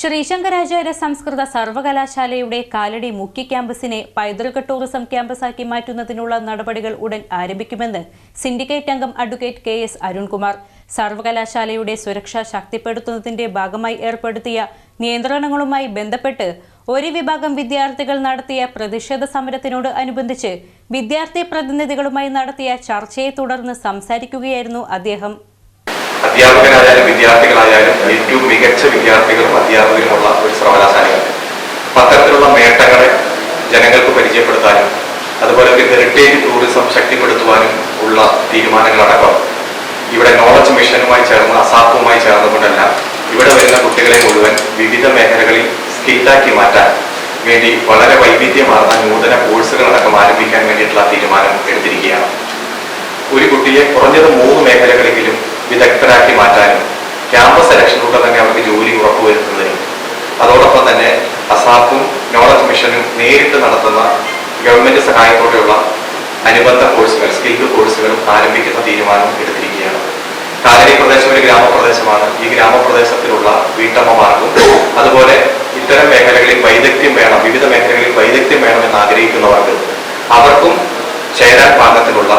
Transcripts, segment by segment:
Sree Sankaracharya സംസ്കൃത സർവകലാശാലയുടെ കാലടി മുഖ്യ ക്യാമ്പസിനെ പൈതൃക ടൂറിസം ക്യാമ്പസാക്കി മാറ്റുന്നതിനുള്ള നടപടികൾ ഉടൻ ആരംഭിക്കുമെന്ന് സിൻഡിക്കേറ്റ് അംഗം അഡ്വക്കേറ്റ് കെ എസ് അരുൺകുമാർ. സർവകലാശാലയുടെ സുരക്ഷ ശക്തിപ്പെടുത്തുന്നതിന്റെ ഭാഗമായി ഏർപ്പെടുത്തിയ നിയന്ത്രണങ്ങളുമായി ബന്ധപ്പെട്ട് ഒരു വിഭാഗം വിദ്യാർത്ഥികൾ നടത്തിയ പ്രതിഷേധ സമരത്തിനോട് അനുബന്ധിച്ച് വിദ്യാർത്ഥി പ്രതിനിധികളുമായി നടത്തിയ ചർച്ചയെ തുടർന്ന് സംസാരിക്കുകയായിരുന്നു അദ്ദേഹം. അധ്യാപകരായാലും വിദ്യാർത്ഥികളായാലും ഏറ്റവും മികച്ച വിദ്യാർത്ഥികളും അധ്യാപകരുമുള്ള ഒരു സർവകലാശാലയാണ്. അത്തരത്തിലുള്ള നേട്ടങ്ങളെ ജനങ്ങൾക്ക് പരിചയപ്പെടുത്താനും അതുപോലെ തന്നെ ഹെറിറ്റേജ് ടൂറിസം ശക്തിപ്പെടുത്തുവാനും ഉള്ള തീരുമാനങ്ങളടക്കം ഇവിടെ നോളജ് മിഷനുമായി ചേർന്ന് അസാപ്പുമായി ചേർന്നുകൊണ്ടല്ല ഇവിടെ വരുന്ന കുട്ടികളെ മുഴുവൻ വിവിധ മേഖലകളിൽ സ്കില്ലാക്കി മാറ്റാൻ വേണ്ടി വളരെ വൈവിധ്യമാർന്ന നൂതന കോഴ്സുകളടക്കം ആരംഭിക്കാൻ വേണ്ടിയിട്ടുള്ള തീരുമാനം എടുത്തിരിക്കുകയാണ്. ഒരു കുട്ടിയെ കുറഞ്ഞത് മൂന്ന് മേഖലകളിലെങ്കിലും വിദഗ്ധരാക്കി മാറ്റാനും ക്യാമ്പസ് സെലക്ഷൻ തന്നെ അവർക്ക് ജോലി ഉറപ്പുവരുത്തുന്നതിനും അതോടൊപ്പം തന്നെ അസാപ്പും നോളജ് മിഷനും നേരിട്ട് നടത്തുന്ന ഗവൺമെന്റ് സഹായത്തോടെയുള്ള അനുബന്ധ കോഴ്സുകൾ സ്കിൽഡ് കോഴ്സുകളും ആരംഭിക്കുന്ന തീരുമാനം എടുത്തിരിക്കുകയാണ്. കാലടി പ്രദേശം ഒരു ഗ്രാമപ്രദേശമാണ്. ഈ ഗ്രാമപ്രദേശത്തിലുള്ള വീട്ടമ്മമാർക്കും അതുപോലെ ഇത്തരം മേഖലകളിൽ വൈദഗ്ധ്യം വേണം വിവിധ മേഖലകളിൽ വൈദഗ്ധ്യം എന്ന് ആഗ്രഹിക്കുന്നവർക്ക് അവർക്കും ചേരാൻ പാകത്തിലുള്ള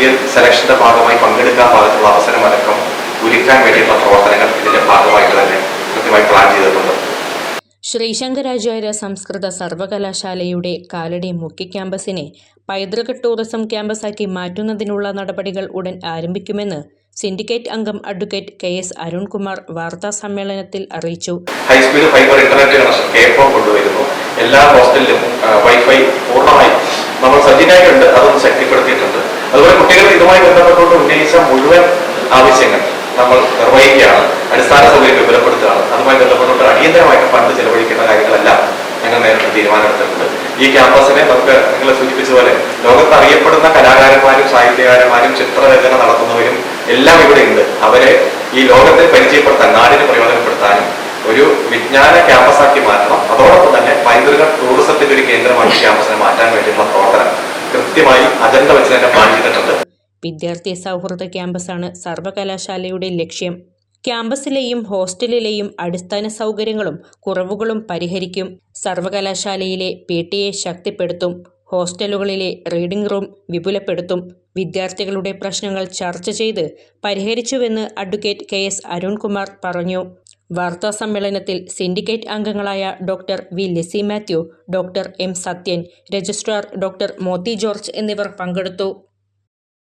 രൂപത്തിലുള്ള സെലക്ഷന്റെ ഭാഗമായി പങ്കെടുക്കാൻ പാകത്തുള്ള അവസരം അടക്കം ഒരുക്കാൻ വേണ്ടിയുള്ള പ്രവർത്തനങ്ങൾ ഇതിന്റെ ഭാഗമായിട്ട് തന്നെ കൃത്യമായി പ്ലാൻ ചെയ്തിട്ടുണ്ട്. ശ്രീശങ്കരാചാര്യ സംസ്കൃത സർവകലാശാലയുടെ കാലടി മുഖ്യ ക്യാമ്പസിനെ പൈതൃക ടൂറിസം ക്യാമ്പസാക്കി മാറ്റുന്നതിനുള്ള നടപടികൾ ഉടൻ ആരംഭിക്കുമെന്ന് സിൻഡിക്കേറ്റ് അംഗം അഡ്വക്കേറ്റ് കെ എസ് അരുൺകുമാർ വാർത്താ സമ്മേളനത്തിൽ അറിയിച്ചു. High speed fibre internet connection കേപ്പോ കൊണ്ടുവരുന്നു. എല്ലാ ഹോസ്റ്റലിലും വൈഫൈ പൂർണമായി നമ്മൾ സജ്ജീകരിക്കുന്നുണ്ട് അതൊന്ന് ശക്തിപ്പെടുത്തിയിട്ടുണ്ട്. അതുപോലെ കുട്ടികൾ ഇതുമായി ബന്ധപ്പെട്ടുകൊണ്ട് ഉന്നയിച്ച മുഴുവൻ ആവശ്യങ്ങൾ നമ്മൾ നിർവഹിക്കുകയാണ്. അടിസ്ഥാന സൗകര്യം വിപുലപ്പെടുത്തുകയാണ്. അതുമായി ബന്ധപ്പെട്ടുകൊണ്ട് അടിയന്തരമായിട്ട് ഫണ്ട് ചെലവഴിക്കുന്ന കാര്യങ്ങളെല്ലാം ഞങ്ങൾ നേരത്തെ തീരുമാനമെടുത്തിട്ടുണ്ട്. ഈ ക്യാമ്പസിനെ നമുക്ക് നിങ്ങൾ സൂചിപ്പിച്ച പോലെ ലോകത്ത് അറിയപ്പെടുന്ന കലാകാരന്മാരും സാഹിത്യകാരന്മാരും ചിത്രരചന നടത്തുന്നവരും എല്ലാം ഇവിടെ ഉണ്ട് അവരെ ഈ ലോകത്തെ പരിചയപ്പെടുത്താൻ നാടിനെ പ്രയോജനപ്പെടുത്താനും ഒരു വിജ്ഞാന ക്യാമ്പസാക്കി മാറ്റണം. അതോടൊപ്പം തന്നെ പൈതൃക ടൂറിസത്തിന്റെ ഒരു കേന്ദ്രമാക്കി ക്യാമ്പസിനെ മാറ്റാൻ വേണ്ടിയിട്ടുള്ള പ്രവർത്തനം കൃത്യമായി അജണ്ട വെച്ച് തന്നെ വിദ്യാർത്ഥി സൗഹൃദ ക്യാമ്പസാണ് സർവകലാശാലയുടെ ലക്ഷ്യം. ക്യാമ്പസിലെയും ഹോസ്റ്റലിലെയും അടിസ്ഥാന സൗകര്യങ്ങളും കുറവുകളും പരിഹരിക്കും. സർവകലാശാലയിലെ പി ടിയെ ശക്തിപ്പെടുത്തും. ഹോസ്റ്റലുകളിലെ റീഡിംഗ് റൂം വിപുലപ്പെടുത്തും. വിദ്യാർത്ഥികളുടെ പ്രശ്നങ്ങൾ ചർച്ച ചെയ്ത് പരിഹരിച്ചുവെന്ന് അഡ്വക്കേറ്റ് കെ എസ് അരുൺകുമാർ പറഞ്ഞു. വാർത്താ സമ്മേളനത്തിൽ സിൻഡിക്കേറ്റ് അംഗങ്ങളായ doctor V. Lissy Mathew doctor M. Sathyan registrar doctor Mothi George എന്നിവർ പങ്കെടുത്തു.